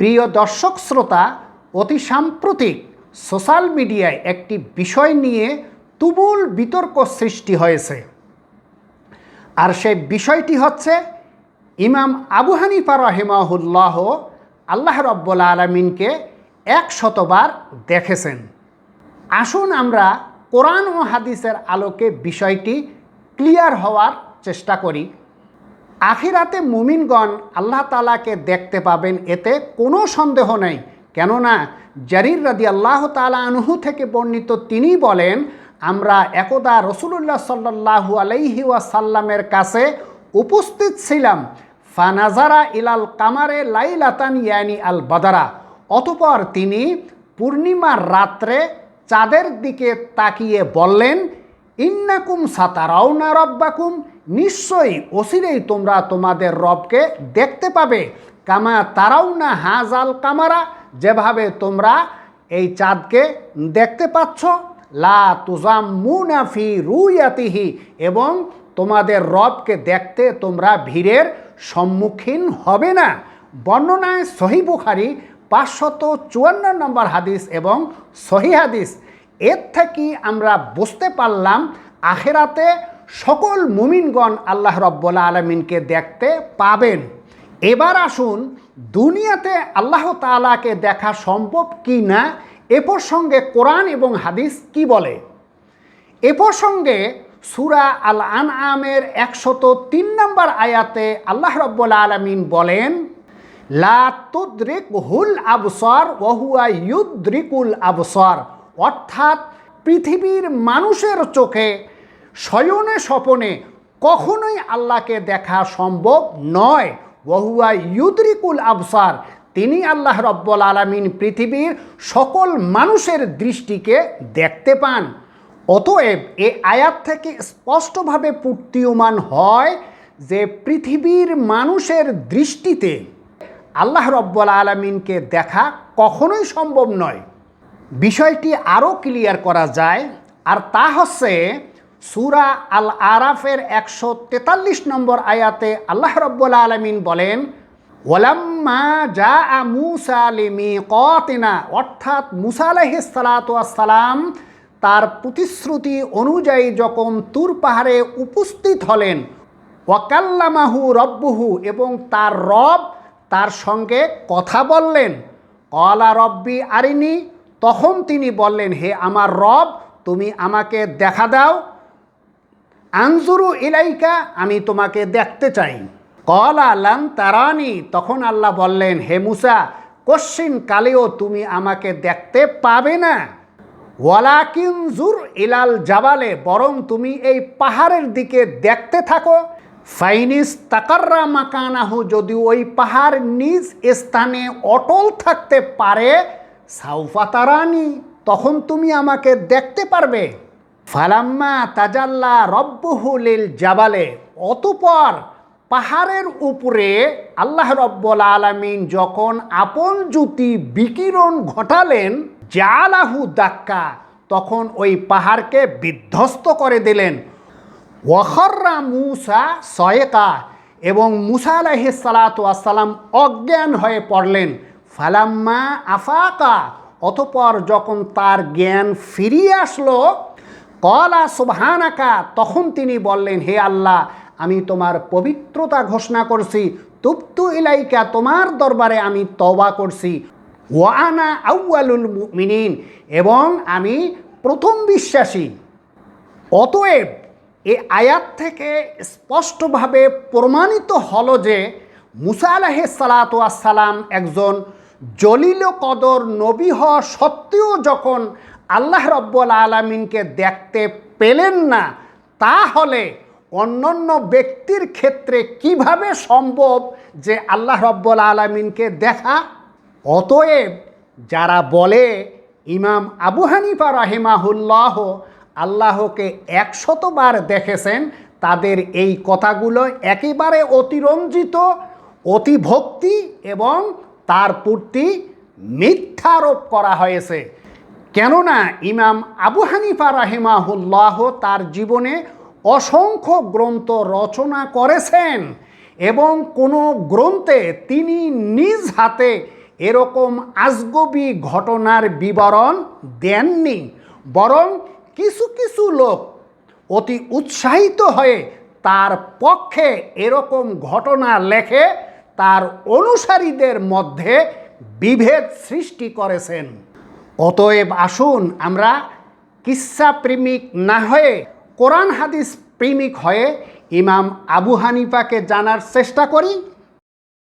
প্রিয় দর্শক শ্রোতা, অতি সাম্প্রতিক সোশ্যাল মিডিয়ায় একটি বিষয় নিয়ে তুমুল বিতর্ক সৃষ্টি হয়েছে। আর সেই বিষয়টি হচ্ছে, ইমাম আবু হানিফা রহিমাহুল্লাহ আল্লাহ রব্বুল আলমিনকে এক শতবার দেখেছেন। আসুন আমরা কোরআন ও হাদিসের আলোকে বিষয়টি ক্লিয়ার হওয়ার চেষ্টা করি। আখিরাতে মুমিনগণ আল্লাহ তালাকে দেখতে পাবেন, এতে কোনো সন্দেহ নেই। কেননা জারির রাদি আল্লাহ তালা আনহু থেকে বর্ণিত তিনি বলেন, আমরা একদা রসুলুল্লাহ সাল্লাহু আলাইহি ওয়াসাল্লামের কাছে উপস্থিত ছিলাম, ফানাজারা ইলাল কামারে লাইলাতান ইয়ানি আল বাদারা। অতপর তিনি পূর্ণিমার রাত্রে চাঁদের দিকে তাকিয়ে বললেন, ইন্নাকুম সাতারাউনা রব্বাকুম নিশ্চয়ই অসিরেই তোমরা তোমাদের রবকে দেখতে পাবে। কামা তারাও না হাজাল কামারা, যেভাবে তোমরা এই চাঁদকে দেখতে পাচ্ছ। লা তুজাম মুনাফি রুয়াতিহি এবং তোমাদের রবকে দেখতে তোমরা ভিড়ের সম্মুখীন হবে না। বর্ণনায় সহি বুখারি পাঁচশত চুয়ান্ন নম্বর হাদিস এবং সহি হাদিস। এর থেকে আমরা বুঝতে পারলাম, আখেরাতে সকল মুমিনগণ আল্লাহ রব্বুল্লা আলমিনকে দেখতে পাবেন। এবার আসুন, দুনিয়াতে আল্লাহ তালাকে দেখা সম্ভব কি না এ প্রসঙ্গে কোরআন এবং হাদিস কি বলে? এ প্রসঙ্গে সুরা আল আন আমের একশত তিন নম্বর আয়াতে আল্লাহ রব্বুল আলমিন বলেন, লা হুল আবসর ওহুয়া ইউদ্রিকুল আবসর। অর্থাৎ পৃথিবীর মানুষের চোখে শয়নে স্বপনে কখনোই আল্লাহকে দেখা সম্ভব নয়। ওহুয়া ইউদ্রিকুল আবসার, তিনি আল্লাহ রব্বুল আলমিন পৃথিবীর সকল মানুষের দৃষ্টিকে দেখতে পান। অতএব এ আয়াত থেকে স্পষ্টভাবে পূর্তীয়মান হয় যে পৃথিবীর মানুষের দৃষ্টিতে আল্লাহ রব্বুল আলমিনকে দেখা কখনোই সম্ভব নয়। বিষয়টি আরও ক্লিয়ার করা যায়, আর তা হচ্ছে সুরা আল আরাফের একশো তেতাল্লিশ নম্বর আয়াতে আল্লাহ রব্বুল আলমিন বলেন ওলাম্মা যা আ মুসা লিমি কতিনা অর্থাৎ মুসা আলহিসালাম তার প্রতিশ্রুতি অনুযায়ী যখন তুর পাহাড়ে উপস্থিত হলেন, ওয়াকাল্লামাহু রব্বুহু, এবং তার রব তার সঙ্গে কথা বললেন, কলা রব্বি আরিনি। তখন তিনি বললেন, হে আমার রব, তুমি আমাকে দেখা দাও। আনজুরু ইলাইকা, আমি তোমাকে দেখতে চাই। কলা লান তারানি, তখন আল্লাহ বললেন, হে মুসা, কশ্চিন কালেও তুমি আমাকে দেখতে পাবে না। ওয়ালাকিন জুর ইলাল জাবালে, বরং তুমি এই পাহাড়ের দিকে দেখতে থাকো। ফাইনিস তাকাররা মাকানাহু যদি ওই পাহাড় নিজ স্থানে অটল থাকতে পারে সাউফাতারানি তখন তুমি আমাকে দেখতে পারবে। ফালাম্মা তাজাল্লা রব্বহুলিল জাবালে, অতপর পাহাড়ের উপরে আল্লাহ রব্বুল আলমিন যখন আপন জ্যোতি বিকিরণ ঘটালেন, জালাহু দাক্কা, তখন ওই পাহাড়কে বিধ্বস্ত করে দিলেন। ওয়াখররা মুসা সয়েকা এবং মুসা আলাহিসাল্লাম অজ্ঞান হয়ে পড়লেন। ফালাম্মা আফাকা, অতপর যখন তার জ্ঞান ফিরিয়ে আসলো কলা সুবহানাকা, তখন তিনি বললেন, হে আল্লাহ, আমি তোমার পবিত্রতা ঘোষণা করছি তুপ্তু ইলাইকা, তোমার দরবারে আমি তবা করছি। ওয়ানা আউয়ালুল মিনিন এবং আমি প্রথম বিশ্বাসী। অতএব, এ আয়াত থেকে স্পষ্টভাবে প্রমাণিত হল যে, মুসা আলাহে সালাতাম একজন জলিল কদর নবী হওয়া সত্ত্বেও যখন আল্লাহ রব্বুল আলমিনকে দেখতে পেলেন না, তাহলে অন্যান্য ব্যক্তির ক্ষেত্রে কীভাবে সম্ভব যে আল্লাহ রব্বুল আলমিনকে দেখা? অতএব যারা বলে ইমাম আবু হানিফা রাহিমাহুল্লাহ আল্লাহকে একশতবার দেখেছেন, তাদের এই কথাগুলো একেবারে অতিরঞ্জিত, অতিভক্তি এবং তার প্রতি মিথ্যারোপ করা হয়েছে। কেননা ইমাম আবু হানিফা রাহিমাহুল্লাহ তার জীবনে অসংখ্য গ্রন্থ রচনা করেছেন এবং কোনো গ্রন্থে তিনি নিজ হাতে এরকম আজগবি ঘটনার বিবরণ দেননি, বরং কিছু কিছু লোক অতি উৎসাহিত হয়ে তার পক্ষে এরকম ঘটনা লেখে, তার অনুসারীদের মধ্যে বিভেদ সৃষ্টি করেছেন। অতএব আসুন আমরা কিসা প্রেমিক না হয়ে, কোরআন হাদিস প্রেমিক হয়ে ইমাম আবু হানিফাকে জানার চেষ্টা করি।